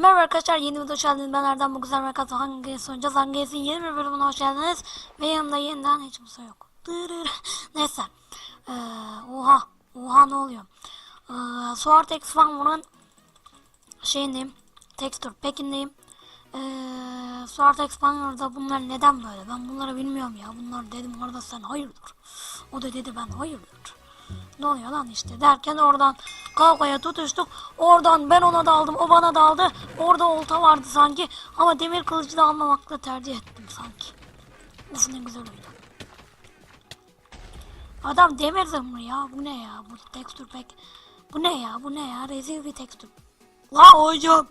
Merhaba arkadaşlar yeni video hoş geldiniz. Ben Erdem bu güzel merkez hangi Games oynayacağız. Hangi Games'in yeni bir bölümüne hoş geldiniz. Ve yanımda yeniden hiç kimse yok. Dırır. Neyse. Ee, oha. Oha ne oluyor? Ee, Sword X Fanwar'ın şeyindeyim. Texture Pack'indeyim. Ee, Sword X Fanwar'da bunlar neden böyle? Ben bunları bilmiyorum ya. Bunlar dedim orada sen hayırdır. O da dedi ben hayırdır. Ne oluyor lan işte derken oradan kavgaya tutuştuk. Oradan ben ona daldım, o bana daldı. Orada olta vardı sanki. Ama demir kılıcı da almamakla tercih ettim sanki. Uf ne güzel oydu. Adam demir zırhlı ya. Bu ne ya? Bu tekstür pek. Bu ne ya? Bu ne ya? Rezil bir tekstür. La hocam.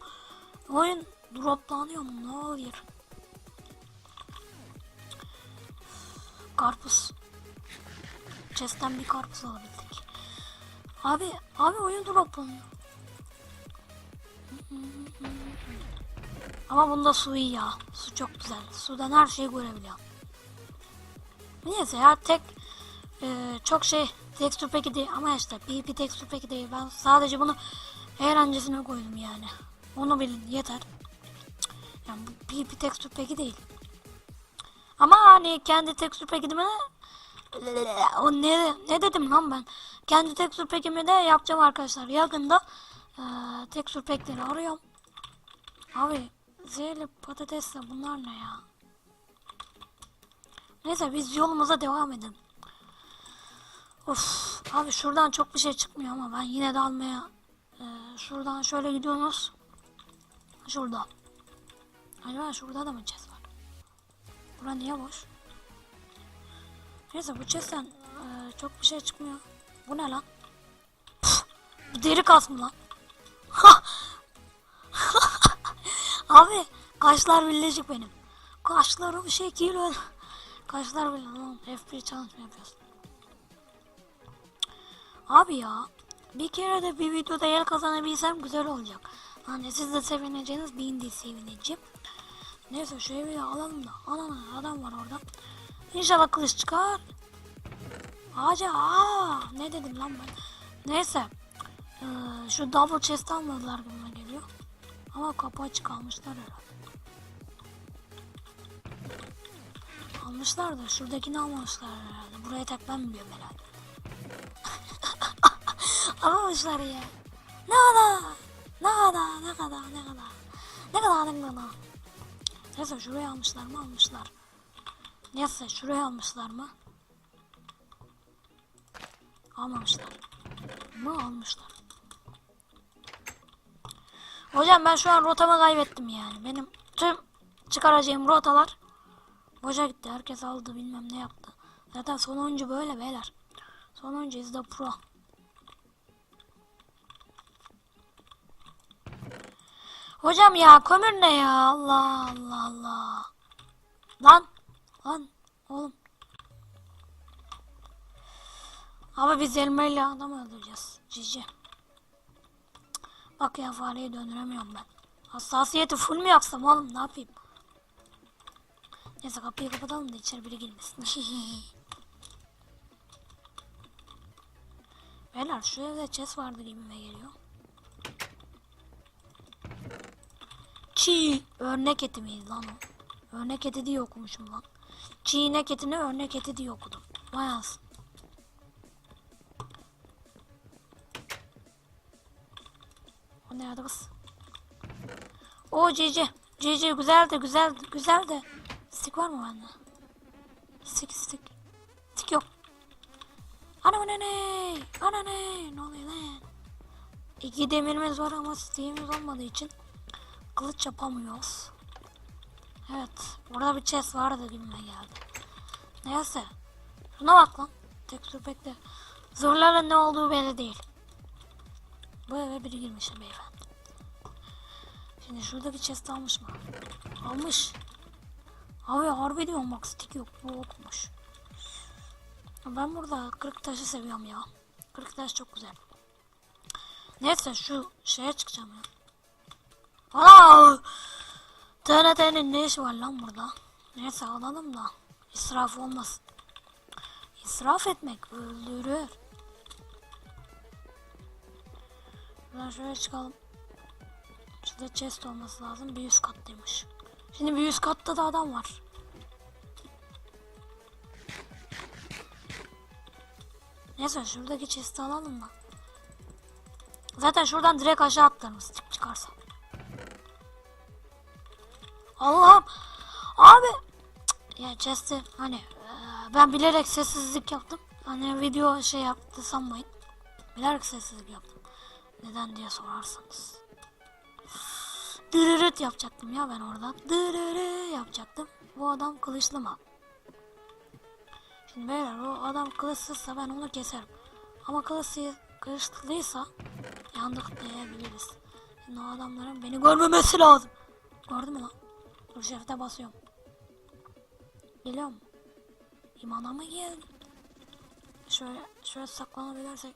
Oyun droplanıyor mu? Ne oluyor? Karpuz. Chest'ten bir karpuz alabildik. Abi, abi oyun droplanıyor. Ama bunda su iyi ya. Su çok güzel. Sudan her şeyi görebiliyorum. Neyse ya tek e, çok şey tekstür peki değil ama işte PvP tekstür peki değil. Ben sadece bunu eğlencesine koydum yani. Onu bilin yeter. Yani bu PvP tekstür peki değil. Ama hani kendi tekstür pekimi o ne ne dedim lan ben? Kendi tekstür pekimi de yapacağım arkadaşlar. Yakında e, tekstür pekleri arıyorum. Abi zehirli patatesle bunlar ne ya? Neyse biz yolumuza devam edelim. Of abi şuradan çok bir şey çıkmıyor ama ben yine de almaya e, şuradan şöyle gidiyoruz. Şurada. Acaba şurada da mı chest var? Bura niye boş? Neyse bu chest'ten e, çok bir şey çıkmıyor. Bu ne lan? Püf, bu deri kas mı lan? Abi kaşlar birleşik benim. Kaşlarım şekil öyle. Kaşlar bile lan F1 challenge mı yapıyorsun? Abi ya bir kere de bir videoda yer kazanabilsem güzel olacak. Hani siz de sevineceğiniz ben de sevineceğim. Neyse şu evi alalım da. Ana adam var orada. İnşallah kılıç çıkar. Ağaca aa ne dedim lan ben. Neyse. Ee, şu double chest almadılar gibime geliyor. Ama kapı açık almışlar herhalde. Almışlar da şuradakini almamışlar herhalde. Buraya biliyorum herhalde. Almamışlar ya. Ne kadar? Ne kadar? Ne kadar? Ne kadar? Ne kadar? Ne kadar? Neyse şuraya almışlar mı? Almışlar. Neyse şuraya almışlar mı? Almamışlar. Mı almışlar. Hocam ben şu an rotamı kaybettim yani. Benim tüm çıkaracağım rotalar boşa gitti. Herkes aldı bilmem ne yaptı. Zaten sonuncu böyle beyler. Sonuncu the pro. Hocam ya kömür ne ya? Allah Allah Allah. Lan. Lan. Oğlum. Ama biz elmayla adam öldüreceğiz. Cici. Bak ya fareyi döndüremiyorum ben. Hassasiyeti full mü yapsam oğlum ne yapayım? Neyse kapıyı kapatalım da içeri biri girmesin. Beyler şu evde chest vardı gibime geliyor. Çiğ örnek eti lan o? Örnek eti diye okumuşum lan. Çiğnek etini örnek eti diye okudum. Vay ansın. O nerede kız? O Cici. Cici güzel de güzel güzel de. Stik var mı bende? Stik stik. Stik yok. Ana ne ne? Ana ne? Ne oluyor lan? İki demirimiz var ama stiğimiz olmadığı için kılıç yapamıyoruz. Evet. Burada bir chest vardı gibime geldi. Neyse. Şuna bak lan. Tekstür bekle. Zırhların ne olduğu belli değil. Bu eve biri girmiş beyefendi. Şimdi şuradaki chest almış mı? Almış. Abi harbi diyorum bak stick yok. Bu okumuş. Ben burada kırık taşı seviyorum ya. Kırık taş çok güzel. Neyse şu şeye çıkacağım ya. Ana! TNT'nin ne işi var lan burada? Neyse alalım da israf olmasın. İsraf etmek öldürür. Buradan şöyle çıkalım. Şurada chest olması lazım. Bir üst kattaymış. Şimdi bir üst katta da adam var. Neyse şuradaki chest'i alalım da. Zaten şuradan direkt aşağı atlarız çık çıkarsa. Allah'ım. Abi. Ya chest'i hani eee, ben bilerek sessizlik yaptım. Hani video şey yaptı sanmayın. Bilerek sessizlik yaptım. Neden diye sorarsanız. Dırırıt yapacaktım ya ben orada. Dırırı yapacaktım. Bu adam kılıçlı mı? Şimdi beyler o adam kılıçsızsa ben onu keserim. Ama kılıçlı, kılıçlıysa yandık diyebiliriz. Şimdi o adamların beni görmemesi lazım. Gördün mü lan? Dur şefte basıyorum. Geliyor mu? İmana mı geldi? Şöyle, şöyle saklanabilirsek.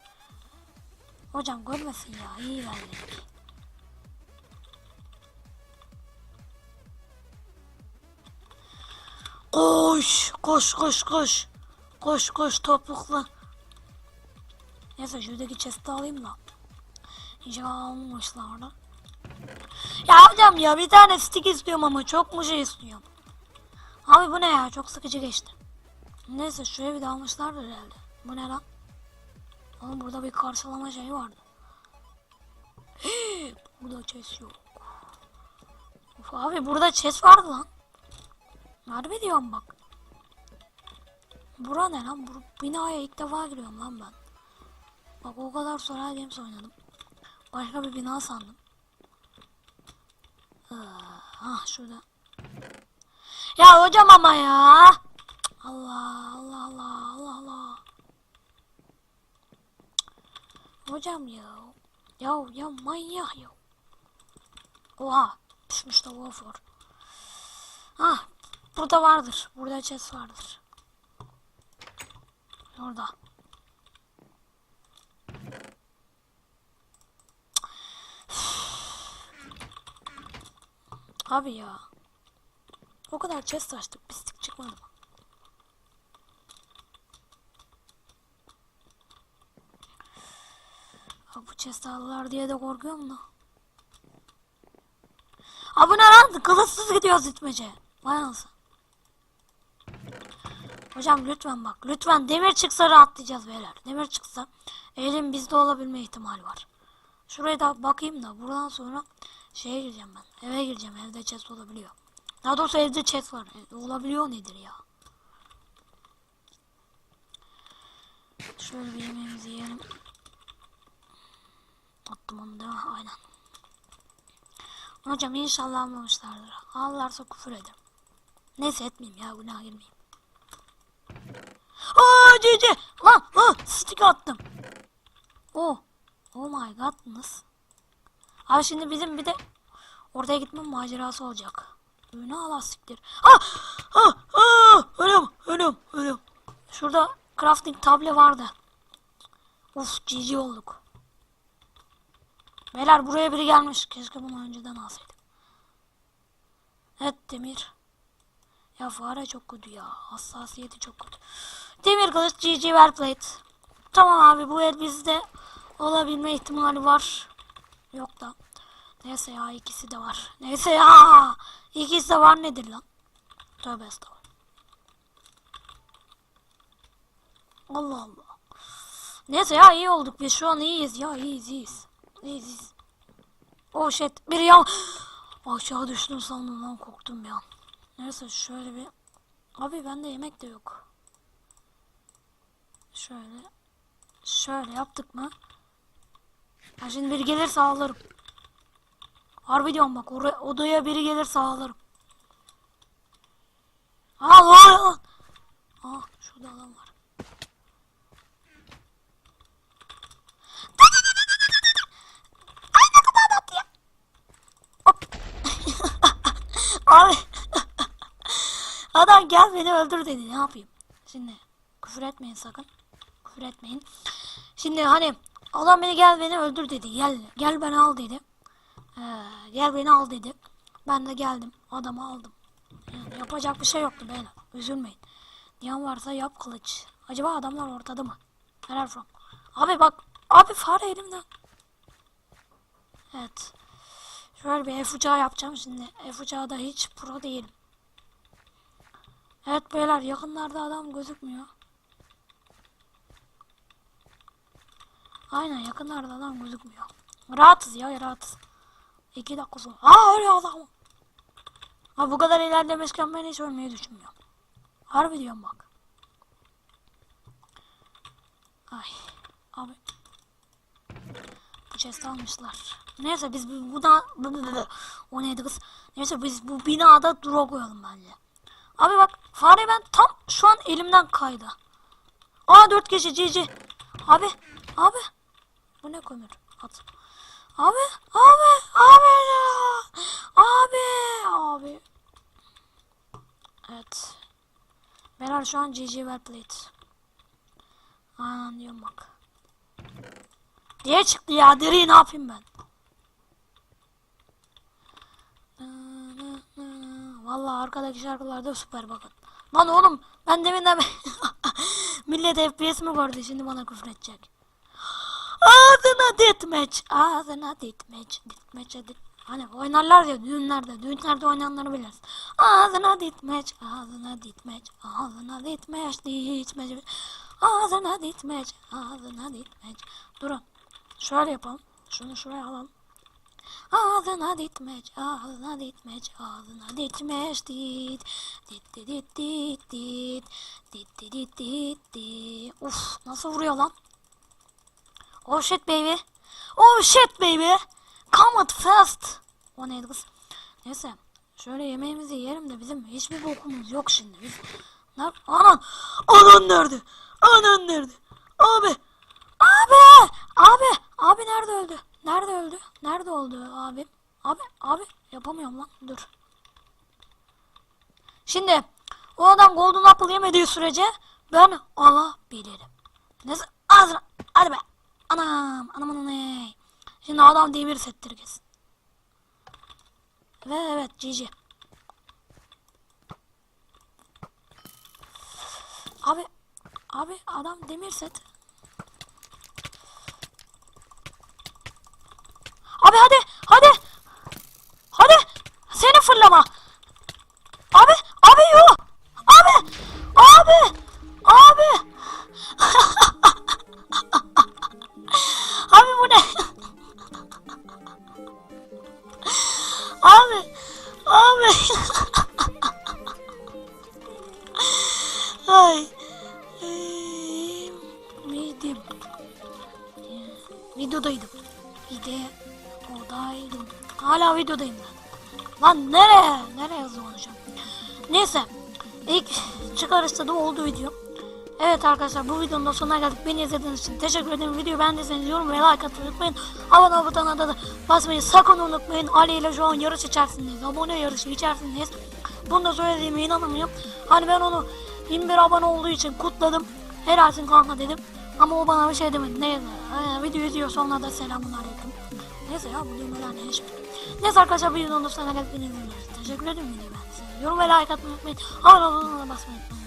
Hocam görmesin ya. iyi verdik. Koş, koş, koş, koş. Koş, koş topuklu. Neyse şuradaki chest'i alayım da. İnşallah almamışlar orada. Ya hocam ya bir tane stick istiyorum ama çok mu şey istiyorum. Abi bu ne ya çok sıkıcı geçti. Neyse şu evi de almışlardır herhalde. Bu ne lan? Oğlum burada bir karşılama şeyi vardı. burada chest yok. Of abi burada chest vardı lan. Harbi diyorum bak. Bura ne lan? Bu binaya ilk defa giriyorum lan ben. Bak o kadar Solar Games oynadım. Başka bir bina sandım. Ah şurada. Ya hocam ama ya. Allah Allah Allah Allah Allah. Hocam ya. Ya ya manyak ya. Oha. Pişmiş de wolf var. Ah burada vardır. Burada chest vardır. Orada. Abi ya. O kadar chest açtık. Pislik çıkmadı mı? Abi bu chest alırlar diye de korkuyorum da. Abi ne lan? Kılıçsız gidiyoruz itmece. Vay anasını. Hocam lütfen bak. Lütfen demir çıksa rahatlayacağız beyler. Demir çıksa elim bizde olabilme ihtimali var. Şuraya da bakayım da buradan sonra şeye gireceğim ben. Eve gireceğim. Evde chest olabiliyor. Daha doğrusu evde chest var. E, Olabiliyor nedir ya? Şöyle bir yemeğimizi yiyelim. Attım onu değil mi? Aynen. Hocam inşallah almamışlardır. Alırlarsa küfür ederim. Neyse etmeyeyim ya günah girmeyeyim. Aa cici. Lan lan stick attım. Oh. Oh my god nasıl? Abi şimdi bizim bir de oraya gitme macerası olacak. Ne alastiktir. Ah! Ah! Ah! Ölüm! Ölüm! Ölüm! Şurada crafting table vardı. Uf cici olduk. Beyler buraya biri gelmiş. Keşke bunu önceden alsaydım. Evet Demir. Ya fare çok kötü ya. Hassasiyeti çok kötü. Demir kılıç GG ver plate. Tamam abi bu el bizde olabilme ihtimali var. Yok da. Neyse ya ikisi de var. Neyse ya. İkisi de var nedir lan? Tövbe estağfurullah. Allah Allah. Neyse ya iyi olduk biz şu an iyiyiz ya iyiyiz iyiyiz. İyiyiz. Oh shit biri yan. Aşağı düştüm sandım lan korktum bir an. Neyse şöyle bir. Abi bende yemek de yok. Şöyle. Şöyle yaptık mı? Ha şimdi biri gelirse ağlarım. Harbi diyorum bak oraya, odaya biri gelirse ağlarım. Allah! Ah şurada adam var. Ya. Abi. Adam gel beni öldür dedi. Ne yapayım? Şimdi küfür etmeyin sakın. Küfür etmeyin. Şimdi hani adam beni gel beni öldür dedi. Gel gel beni al dedi. Ee, gel beni al dedi. Ben de geldim. Adamı aldım. Yani yapacak bir şey yoktu beyler. Üzülmeyin. Diyen varsa yap kılıç. Acaba adamlar ortada mı? Neler from? Abi bak. Abi fare elimden. Evet. Şöyle bir F ucağı yapacağım şimdi. F ucağı da hiç pro değilim. Evet beyler yakınlarda adam gözükmüyor. Aynen yakınlarda adam gözükmüyor. Rahatız ya rahatız. İki dakika sonra. Aa öyle adam. Ha bu kadar ilerlemişken ben hiç ölmeyi düşünmüyorum. Harbi diyorum bak. Ay abi. Bu chest almışlar. Neyse biz bu buna o neydi kız? Neyse biz bu binada dura koyalım bence. Abi bak fare ben tam şu an elimden kaydı. Aa dört kişi cici. Abi abi. Bu ne kömür? At. Abi abi abi abi abi. Evet. Beyler şu an GG well played. Aynen diyorum bak. Diye çıktı ya deri ne yapayım ben? Vallahi arkadaki şarkılarda süper bakın. Lan oğlum ben deminden millet FPS mi gördü şimdi bana küfür edecek. Ağzına ditmeç. Ağzına ditmeç. Ditmeçe dit. Hani oynarlar ya düğünlerde. Düğünlerde oynanları biliriz. Ağzına ditmeç. Ağzına ditmeç. Ağzına ditmeç. Ditmeç. Ağzına ditmeç. Ağzına ditmeç. Durun. Şöyle yapalım. Şunu şuraya alalım. Ağzına ditmeç, ağzına ditmeç, ağzına ditmeç dit. Dit dit dit dit dit. Dit dit dit dit dit. Uf nasıl vuruyor lan? Oh shit baby. Oh shit baby. Come out fast. O neydi kız? Neyse. Şöyle yemeğimizi yiyelim de bizim hiçbir bokumuz yok şimdi. Biz... Ner Anan! Anan nerede? Anan nerede? Abi! Abi! Abi! Abi nerede öldü? Nerede öldü? Nerede oldu abi? Abi! Abi! Yapamıyorum lan. Dur. Şimdi o adam Golden Apple yemediği sürece ben alabilirim. Neyse ağzına. Hadi be. Anam. Anam ne? Şimdi adam demir settir. Ve evet GG. Abi abi adam demir set. Abi hadi hadi. Hadi seni fırlama. Abi. Ay. Ee, Neydim? Videodaydım. Videodaydım. Hala videodayım ben. Lan nereye? Nereye hızlı konuşacağım? Neyse. İlk çıkarışta da oldu video. Evet arkadaşlar bu videonun da sonuna geldik. Beni izlediğiniz için teşekkür ederim. Videoyu beğendiyseniz yorum ve like atmayı unutmayın. Abone ol butonuna da basmayı sakın unutmayın. Ali ile şu an yarış içerisindeyiz. Abone yarışı içerisindeyiz. Bunu da söylediğime inanamıyorum. Hani ben onu 21 abone olduğu için kutladım. Helalsin kanka dedim. Ama o bana bir şey demedi. Neyse. Ee, video izliyorsa ona da selamun aleyküm. Neyse ya bu düğmeler ne hiçbir. Neyse arkadaşlar videonun sonuna geldik. Beni izlediğiniz için teşekkür ederim. Videoyu beğendiyseniz yorum ve like atmayı unutmayın. Abone olmayı basmayı unutmayın.